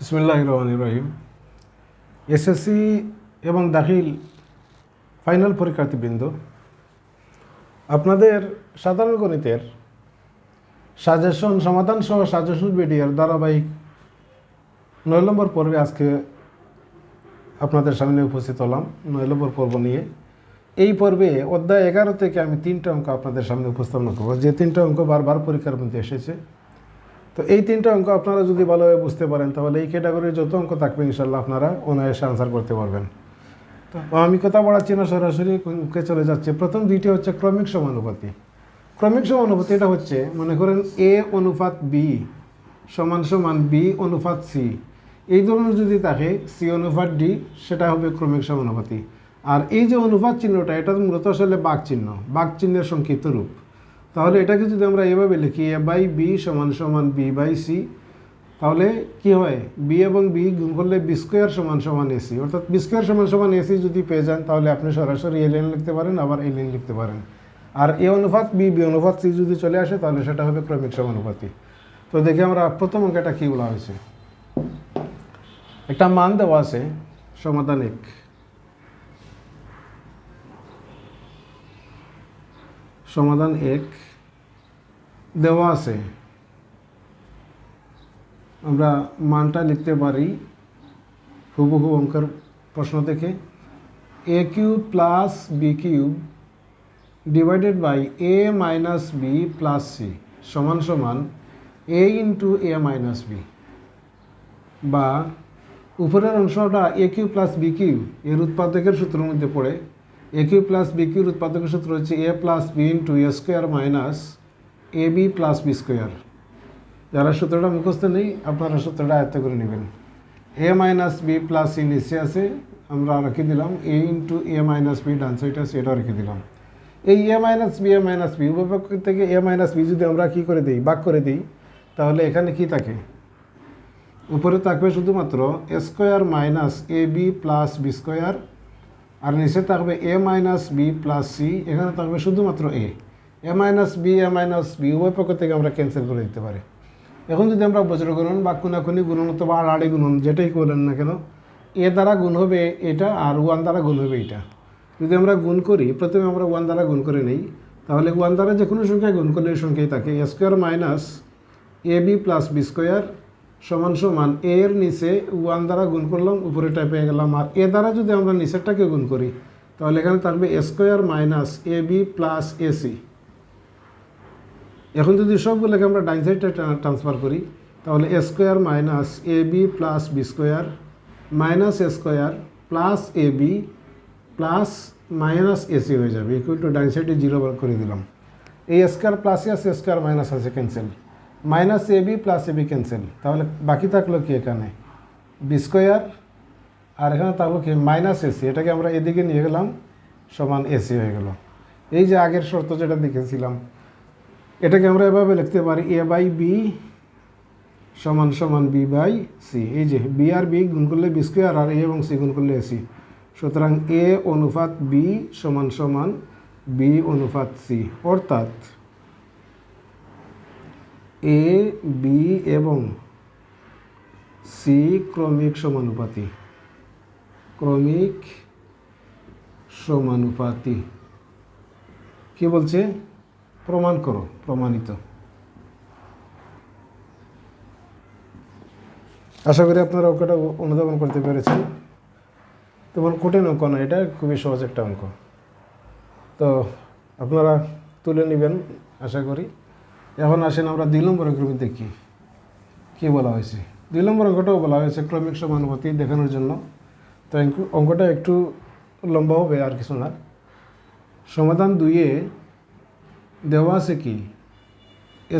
বিসমুল্লাহ রহমান রহিম এসএসসি এবং দাখিল ফাইনাল পরীক্ষার্থীবৃন্দ, আপনাদের সাধারণ গণিতের সাজেশন সমাধান সহ সাজেশন ভিডিওর ধারাবাহিক নয় নম্বর পর্বে আজকে আপনাদের সামনে উপস্থিত হলাম, নয় নম্বর পর্ব নিয়ে। এই পর্বে অধ্যায় এগারো থেকে আমি তিনটা অঙ্ক আপনাদের সামনে উপস্থাপন করব। যে তিনটা অঙ্ক বারবার পরীক্ষার মধ্যে এসেছে তো এই তিনটা অঙ্ক আপনারা যদি ভালোভাবে বুঝতে পারেন, তাহলে এই ক্যাটাগরির যত অঙ্ক থাকবে ইনশাল্লাহ আপনারা অনায়াসে আনসার করতে পারবেন। তো আমি কথা বাড়াচ্ছি না, সরাসরি অঙ্কে চলে যাচ্ছে। প্রথম দুইটি হচ্ছে ক্রমিক সমানুপাতি। ক্রমিক সমানুপাতি এটা হচ্ছে, মনে করেন এ অনুপাত বি সমান সমান বি অনুপাত সি এই ধরনের যদি থাকে সি অনুপাত ডি সেটা হবে ক্রমিক সমানুপাতি। আর এই যে অনুপাত চিহ্নটা এটা মূলত আসলে বাঘ চিহ্ন বাঘ চিহ্নের সংক্ষিপ্ত রূপ। তাহলে এটাকে যদি আমরা এভাবে লিখি এ বাই বি সমান সমান বি বাই সি তাহলে কি হয়? বি এবং বি গুণ করলে বি স্কোয়ার সমান সমান এসি অর্থাৎ বি স্কোয়ার সমান সমান এসি যদি পেয়ে যান, তাহলে আপনি সরাসরি এ লাইন লিখতে পারেন, আবার এই লাইন লিখতে পারেন। আর এ অনুপাত বি বি অনুপাত সি যদি চলে আসে, তাহলে সেটা হবে ক্রমিক সমানুপাতি। তো দেখি আমরা প্রথম অঙ্কটা কী বলা হয়েছে। একটা মান দেওয়া আছে সমাধান সমাধান এক দেওয়া আছে। আমরা মানটা লিখতে পারি হুবহু অঙ্কের প্রশ্ন থেকে A cube plus B cube divided by A minus B plus C সমান সমান A into A minus B বা উপরের অংশটা A cube plus B cube এর উৎপাদকের সূত্রের মধ্যে পড়ে এ কিউ প্লাস বি কিউর উৎপাদকের সূত্র হচ্ছে A plus B into A square minus A B plus B square যারা সূত্রটা মুখস্থ নেই, আপনারা সূত্রটা আয়ত্ত করে নেবেন। A minus B plus C নিচে আছে, আমরা রেখে দিলাম। A into A minus B done side আছে, এটাও রেখে দিলাম। এই A minus B A minus B উপপক্ষ থেকে এ মাইনাস বি যদি আমরা কী করে দিই বাক করে দিই, তাহলে এখানে কি থাকে? উপরে থাকবে শুধুমাত্র A square minus A B plus B square আর নিচে থাকবে A minus B plus C এখানে থাকবে শুধুমাত্র A A minus B A minus B উভয় পক্ষ থেকে আমরা ক্যান্সেল করে দিতে পারি। এখন যদি আমরা বজ্র গুণন বা কোনাকুনি গুণন অথবা আড়াআড়ি গুণন, যেটাই করলেন না কেন এ দ্বারা গুণ হবে এটা আর ওয়ান দ্বারা গুণ হবে এটা। যদি আমরা গুণ করি, প্রথমে আমরা ওয়ান দ্বারা গুণ করে নিই, তাহলে ওয়ান দ্বারা যে কোনো সংখ্যায় গুণ করলে এই সংখ্যাই থাকে। A square minus A B plus B square সমান সমান এর নিচে ওয়ান দ্বারা গুণ করলাম উপরেটা পেয়ে গেলাম। আর এ দ্বারা যদি আমরা নিচেরটাকে গুণ করি, তাহলে এখানে থাকবে A square minus A B plus A C এখন যদি সবগুলোকে আমরা ডাইন সাইডটা ট্রান্সফার করি, তাহলে A square minus A B plus B square minus A square plus A B plus minus AC হয়ে যাবে। ইকুয়াল টু ডাইন সাইডে জিরো করে দিলাম। এই স্কোয়ার প্লাসে আছে স্কোয়ার মাইনাস আছে cancel minus A B plus A B cancel. তাহলে বাকি থাকল কি এখানে? B square. আর এখানে থাকল কি? মাইনাস এসি এটাকে আমরা এদিকে নিয়ে গেলাম, সমান এসি হয়ে গেল। এই যে আগের শর্ত যেটা দেখেছিলাম, এটাকে আমরা এভাবে লিখতে পারি, এ বাই বি সমান সমান বি বাই সি। এই যে বি আর বি গুণ করলে বি স্কোয়ার আর এ এবং সি গুণ করলে এসি সুতরাং এ অনুপাত বি সমান সমান বি অনুপাত সি। অর্থাৎ এ বি এবং সি ক্রমিক সমানুপাতি। ক্রমিক সমানুপাতি। কি বলছে? প্রমাণ করো, প্রমাণিত। আশা করি আপনারা অঙ্কটা অনুধাবন করতে পেরেছেন। তেমন কঠিন অঙ্ক না এটা খুবই সহজ একটা অঙ্ক। তো আপনারা তুলে নেবেন, আশা করি। এখন আসেন, আমরা দুই নম্বর অঙ্কের দেখি। কি বলা হয়েছে? দুই নম্বর অঙ্কটাও বলা হয়েছে, ক্রমিক সমানুপাতি দেখানোর জন্য। তো অঙ্কটা একটু লম্বা হবে, আর কিছু না। সমাধান দুইয়ে দেওয়া আছে কি?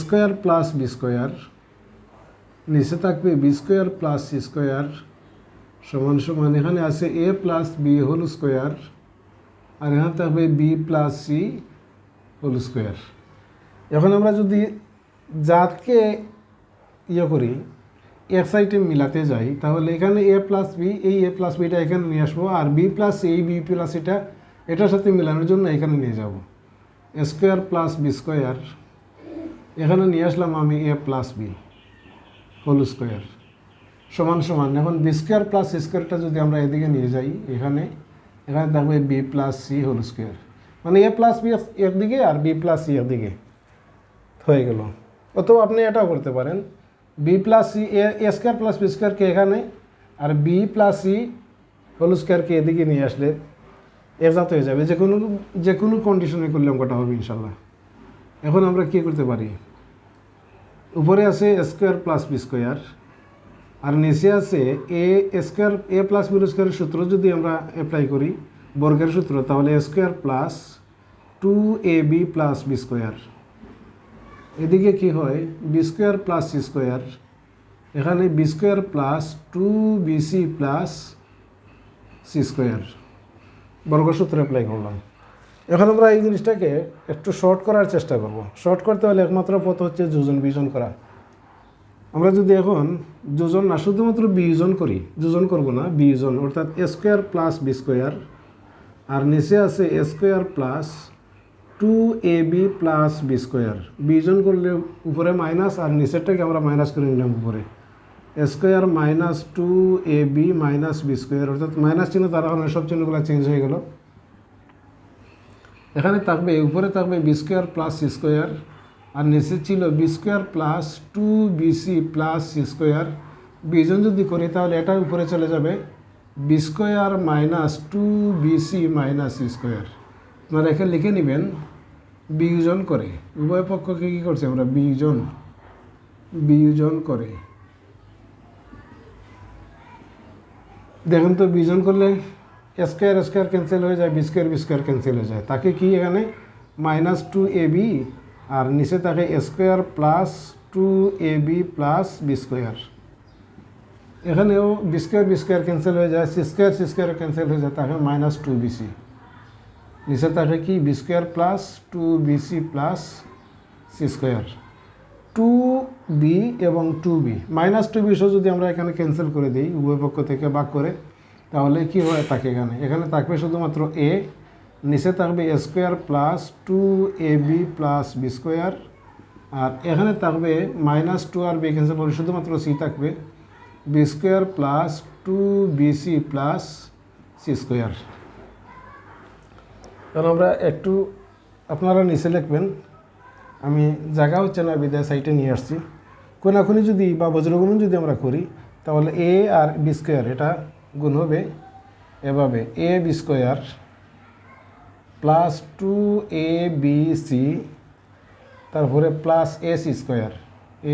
স্কোয়ার প্লাস বি স্কোয়ার, নিচে থাকবে B square plus C square, সমান সমান। এখানে আছে A plus B whole square, আর এখানে থাকবে B plus C whole square. এখন আমরা যদি জাতকে ইয়ে করি, এক সাইডে মিলাতে যাই, তাহলে এখানে এ প্লাস বি এই এ প্লাস বিটা এখানে নিয়ে আসব, আর বি প্লাস এই বি প্লাস এটা এটার সাথে মিলানোর জন্য এখানে নিয়ে যাব। স্কোয়ার প্লাস বি স্কোয়ার এখানে নিয়ে আসলাম আমি A plus B whole square সমান সমান। এখন বি স্কোয়ার প্লাস স্কোয়ারটা যদি আমরা এদিকে নিয়ে যাই, এখানে এখানে থাকবে B plus C whole square মানে এ প্লাস বি একদিকে আর বি প্লাস সি একদিকে হয়ে গেল। অথবা আপনি এটাও করতে পারেন। B plus C A square plus B স্কোয়ারকে এখানে আর বি প্লাস সি হোল স্কোয়ারকে এদিকে নিয়ে আসলে এজাত হয়ে যাবে। যে কোনো যে কোনো কন্ডিশনে করলে অঙ্কটা হবে ইনশাল্লাহ। এখন আমরা কী করতে পারি? উপরে আছে স্কোয়ার প্লাস বি স্কোয়ার আর নিচে আছে A square A plus B স্কোয়ারের সূত্র যদি আমরা অ্যাপ্লাই করি, বর্গের সূত্র, তাহলে square plus two A B plus B square এদিকে কি হয়? B square plus C square এখানে B square plus two B C plus C square বর্গসূত্র apply করলাম। এখন আমরা এই জিনিসটাকে একটু শর্ট করার চেষ্টা করব। শর্ট করতে হলে একমাত্র পথ হচ্ছে যোজন বিয়োজন করা। আমরা যদি এখন যোজন না, শুধুমাত্র বিয়োজন করি, যোজন করব না, বিয়োজন, অর্থাৎ A square plus B square আর নিচে আছে A square plus two A B plus B square বিজন করলে উপরে মাইনাস আর নিচেরটাকে আমরা মাইনাস করে নিলাম উপরে। Square minus two A B minus B square অর্থাৎ মাইনাস চিহ্ন তার কারণে সব চিহ্নগুলো চেঞ্জ হয়ে গেল। এখানে থাকবে উপরে থাকবে B square plus C square আর নিচে ছিল B square plus two BC plus C square বিজন যদি করি, তাহলে এটা উপরে চলে যাবে। B square minus two BC minus C square আপনারা এখানে লিখে নেবেন বিয়োজন করে। উভয় পক্ষকে কী করছে আমরা? বিয়োজন। বিয়োজন করে। দেখুন তো, বিয়োজন করলে স্কোয়ার স্কোয়ার ক্যান্সেল হয়ে যায় B square B square cancel হয়ে যায়। তাকে কি এখানে? মাইনাস টু এ বি আর নিচে থাকে square plus two A B plus B square এখানেও B square B square cancel হয়ে যায় C square C square cancel হয়ে যায়, তাকে মাইনাস টু বি সি নিচে থাকে কি? B square plus two B C plus C square two B এবং টু বি মাইনাস টু বিশও যদি আমরা এখানে ক্যান্সেল করে দিই, উভয় পক্ষ থেকে বাক করে, তাহলে কি হয় থাকে এখানে? এখানে থাকবে শুধুমাত্র এ নিচে থাকবে A square plus two A B plus B square আর এখানে থাকবে মাইনাস টু আর বি ক্যান্সেল করে শুধুমাত্র সি থাকবে। B square plus two B C plus C square কারণ আমরা একটু আপনারা নিচে লিখবেন, আমি জায়গা হচ্ছে না, বিদায় সাইটে নিয়ে আসছি। কোনাকুনি যদি বা বজ্রগুণ যদি আমরা করি, তাহলে এ আর বি স্কোয়ার এটা গুণ হবে এভাবে A B square plus two A B C তারপরে plus A C square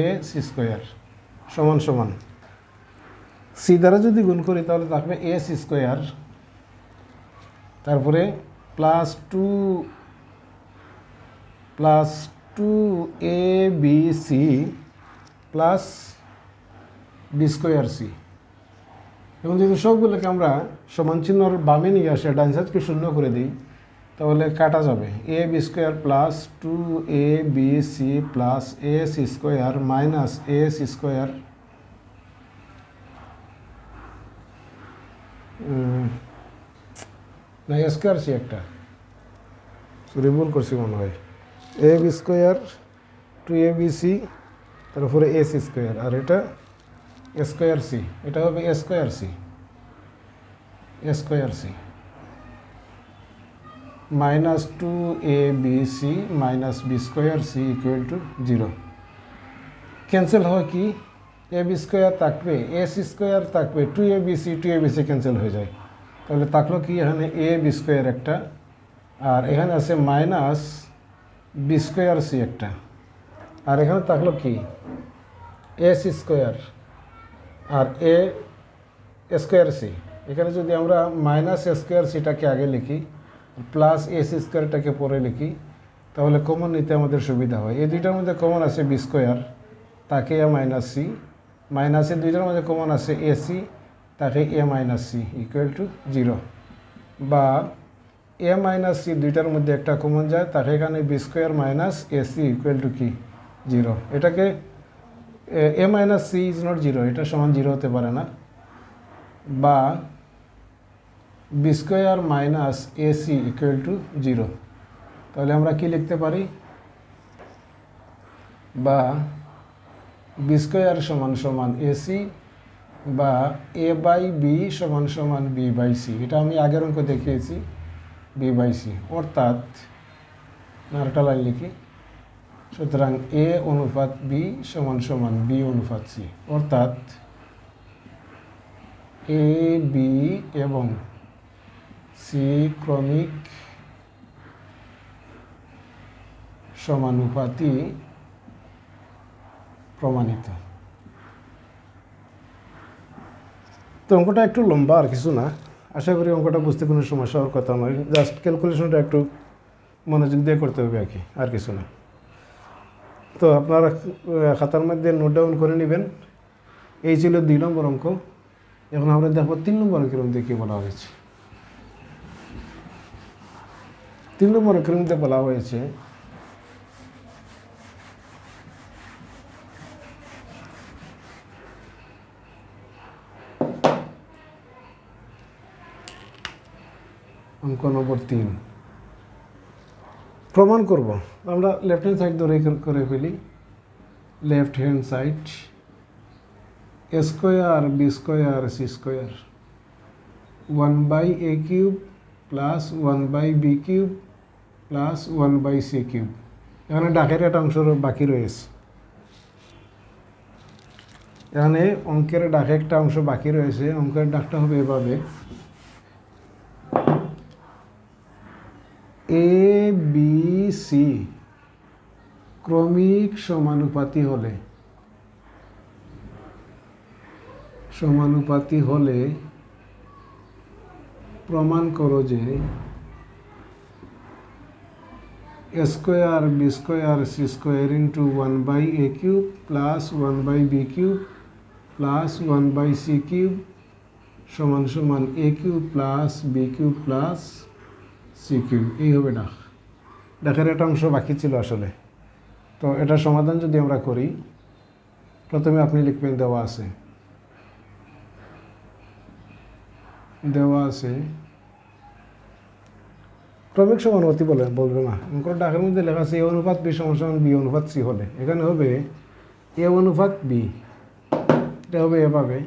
A C square সমান সমান। সি দ্বারা যদি গুণ করি, তাহলে থাকবে এ সি স্কোয়ার তারপরে plus two plus two A B C plus B square C এবং যদি সবগুলোকে আমরা সমান চিহ্নর বামে নিয়ে আসে, ডান শূন্য করে দিই, তাহলে কাটা যাবে। A B square plus two A B C plus A C square minus A C square না স্কোয়ার সি একটা। সরি ভুল করছি মনে হয়। A B square two A B C তারপরে এ সি স্কোয়ার আর এটা স্কোয়ার সি এটা হবে square C square C minus two A B C minus B square C equal to zero cancel হয় কি? এ বি স্কোয়ার থাকবে A C square থাকবে two A B C two A B C cancel হয়ে যায়। তাহলে থাকল কি? এখানে এ বি স্কোয়ার একটা, আর এখানে আছে মাইনাস বি স্কোয়ার সি একটা। আর এখানে থাকল কি? সি স্কোয়ার আর এ স্কোয়ার সি এখানে যদি আমরা মাইনাস স্কোয়ার সিটাকে আগে লিখি প্লাস এ সি স্কোয়ারটাকে পরে লিখি, তাহলে কমন নিতে আমাদের সুবিধা হয়। এই দুইটার মধ্যে কমন আছে বি স্কোয়ার তাকে এ মাইনাস সি মাইনাসে দুইটার মধ্যে কমন আছে এ তাকে A minus C equal to zero বা এ মাইনাস সি দুইটার মধ্যে একটা কমন যায় তাকে এখানে B square minus A C equal to কি? জিরো এটাকে, A minus C is not zero এটা সমান জিরো হতে পারে না। বা B square minus A C equal to zero তাহলে আমরা কি লিখতে পারি? বা বি স্কোয়ার সমান সমান এসি বা এ বাই বি সমান সমান বি বাই সি এটা আমি আগের অঙ্ক দেখিয়েছি বি বাই সি অর্থাৎ, আরেকটা লাইন লিখি। সুতরাং এ অনুপাত বি সমান সমান বি অনুপাত সি অর্থাৎ এ বি এবং সি ক্রমিক সমানুপাতি প্রমাণিত। তো অঙ্কটা একটু লম্বা আর কিছু না। আশা করি অঙ্কটা বুঝতে কোনো সমস্যা হওয়ার কথা নয়। জাস্ট ক্যালকুলেশনটা একটু মনোযোগ দিয়ে করতে হবে আর কি, আর কিছু না। তো আপনারা খাতার মধ্যে নোট ডাউন করে নেবেন। এই ছিল দুই নম্বর অঙ্ক। এখন আমরা দেখব তিন নম্বর অঙ্কের মধ্যে কী বলা হয়েছে। তিন নম্বর অঙ্কের মধ্যে বলা হয়েছে অঙ্ক নম্বর তিন। প্রমাণ করব। আমরা লেফট হ্যান্ড সাইড ধরে করে ফেলি। Left hand side a square b square c square one by a cube plus one by b cube plus one by c cube এখানে ডাকের একটা অংশ বাকি রয়েছে। এখানে অঙ্কের ডাকে একটা অংশ বাকি রয়েছে। অঙ্কের ডাকটা হবে এভাবে এ বি সি ক্রমিক সমানুপাতি হলে সমানুপাতি হলে প্রমাণ করো যে square b square c square into one by a cube plus one by b cube plus one by c cube সমান সমান a cube plus b cube plus c cube এই হবে ডাক। ডাকের একটা অংশ বাকি ছিল আসলে। তো এটার সমাধান যদি আমরা করি, প্রথমে আপনি লিখবেন দেওয়া আছে। দেওয়া আছে। ক্রমিক সমানুপাতি বলে, বলবে না। অঙ্কর ডাকের মধ্যে লেখা আছে, এ অনুপাত বি সমান বি অনুপাত সি হলে। এখানে হবে এ অনুপাত বি। এটা হবে এভাবে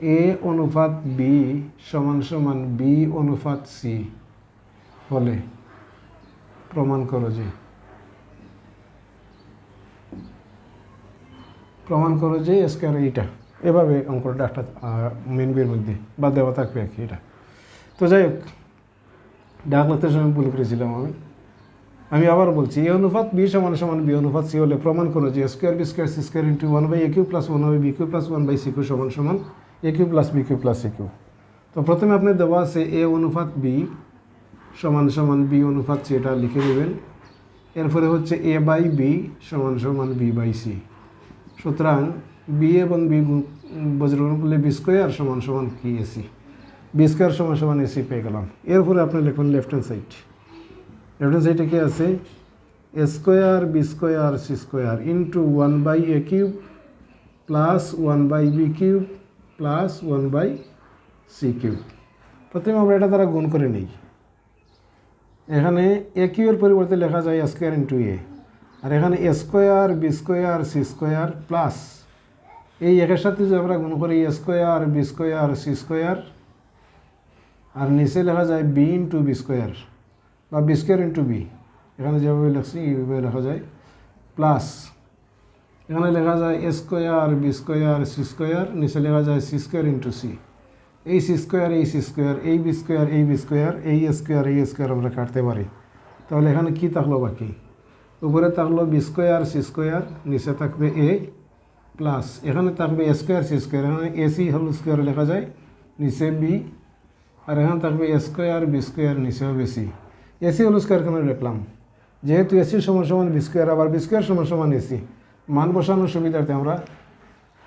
এ অনুপাত বি সমান সমান বি অনুপাত সি হলে। প্রমাণ করো যে। প্রমাণ করো যে স্কোয়ার এইটা। এভাবে অঙ্কটা একটা মেন বিয়ের মধ্যে বা দেওয়া থাকবে আর কি এটা। তো যাই হোক ডাক লিখতে সময় ভুল করেছিলাম আমি। আমি আবার বলছি, এ অনুপাত বি সমান সমান বি অনুপাত সি হলে প্রমাণ করো যে square b square c square into one by a cube plus one by b cube plus one by c cube সমান সমান a cube plus b cube plus c cube তো প্রথমে আপনি দেওয়া আছে এ অনুপাত বি সমান সমান বি অনুপাত সি এটা লিখে দেবেন এরপরে হচ্ছে এ বাই বি সমান সমান বি বাই সি সুতরাং বি এবং বি বজ্রগ্রহণ করলে বি স্কোয়ার সমান সমান কি এসি বি স্কোয়ার সমান সমান এসি পেয়ে গেলাম। এরপরে আপনি লিখুন left hand side left hand সাইডে কি আছে? A square, b square, c square into one by a cube plus one by b cube plus one by c cube প্রথমে আমরা এটা দ্বারা গুণ করে নিই। এখানে এ কিউয়ের পরিবর্তে লেখা যায় স্কোয়ার ইন্টু এ আর এখানে a square b square c square plus এই একের সাথে যদি আমরা গুণ করি a square b square c square আর নিচে লেখা যায় বি ইন্টু বি স্কোয়ার বা বি স্কোয়ার ইন্টু বি এখানে যেভাবে লিখছি, এইভাবে লেখা যায়। প্লাস এখানে লেখা যায় a square b square c square নিচে লেখা যায় সি স্কোয়ার ইন্টু সি এই সি স্কোয়ার এই সি স্কোয়ার এই বি স্কোয়ার এই বি স্কোয়ার এই স্কোয়ার এই স্কোয়ার আমরা কাটতে পারি। তাহলে এখানে কী থাকল বাকি? উপরে থাকল বি স্কোয়ার সি স্কোয়ার নিচে থাকবে এ প্লাস এখানে থাকবে এ স্কোয়ার সি স্কোয়ার এখানে এ এসি হোল স্কোয়ার লেখা যায়। নিচে বি আর এখানে থাকবে এ স্কোয়ার বি স্কোয়ার নিচে হবে সি এসি হোল স্কোয়ার কেন লিখলাম? যেহেতু এসি সমান সমান বি স্কোয়ার আবার বি স্কোয়ার সমান সমান এসি মান বসানোর সুবিধার্থে আমরা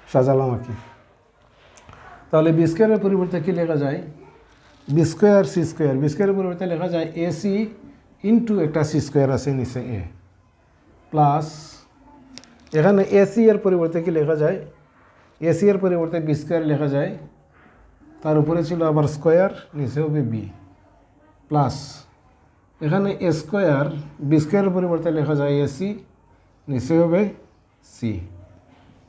সাজালাম আর কি। তাহলে বি স্কোয়ারের পরিবর্তে কী লেখা যায়? B square c square b স্কোয়ারের পরিবর্তে লেখা যায় এসি ইন্টু একটা সি স্কোয়ার আছে নিচে এ প্লাস এখানে এসি এর পরিবর্তে কি লেখা যায়? এসি এর পরিবর্তে বি স্কোয়ার লেখা যায়। তার উপরে ছিল আবার স্কোয়ার নিচে হবে বি প্লাস এখানে এ স্কোয়ার বি স্কোয়ারের পরিবর্তে লেখা যায় এসি নিচে হবে সি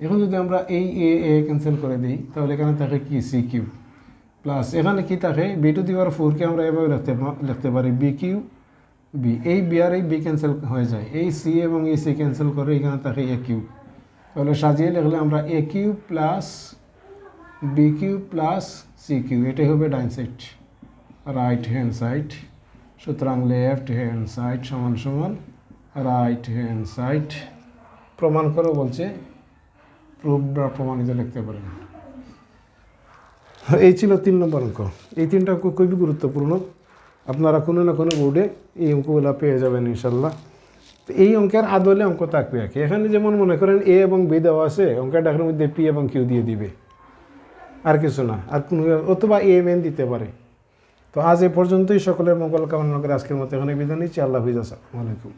এখন যদি আমরা এই এ এ ক্যান্সেল করে দিই, তাহলে এখানে থাকে কি? সি কিউ প্লাস এখানে কি থাকে? বি টু দি পাওয়ার ফোরকে আমরা এভাবে রাখতে পা- লিখতে পারি। বি কিউ বি এই বি আর এই বি ক্যান্সেল হয়ে যায়। এই সি এবং এই সি ক্যান্সেল করে এখানে থাকে এ কিউ তাহলে সাজিয়ে লিখলে আমরা a cube plus b cube plus c cube এটাই হবে ডাইন সাইড রাইট হ্যান্ড সাইড সুতরাং লেফট হ্যান্ড সাইড সমান সমান রাইট হ্যান্ড সাইড প্রমাণ করে বলছে প্রুফ বা প্রমাণিত লিখতে পারেন। এই ছিল তিন নম্বর অঙ্ক। এই তিনটা খুবই গুরুত্বপূর্ণ। আপনারা কোনো না কোনো বোর্ডে এই অঙ্কগুলো পেয়ে যাবেন ইনশাল্লাহ তো এই অঙ্কের আদলে অঙ্ক থাকবে আর কি এখানে যেমন মনে করেন এ এবং বি দেওয়া আছে, অঙ্কের ডাকের মধ্যে পি এবং কিউ দিয়ে দিবে। আর কিছু না। আর কোনো অথবা এ এম এন দিতে পারে। তো আজ এ পর্যন্তই। সকলের মঙ্গল কামনা করে আজকের মতো এখানে বিদায় নিচ্ছি। আল্লাহ হাফিজ। আসসালামু আলাইকুম।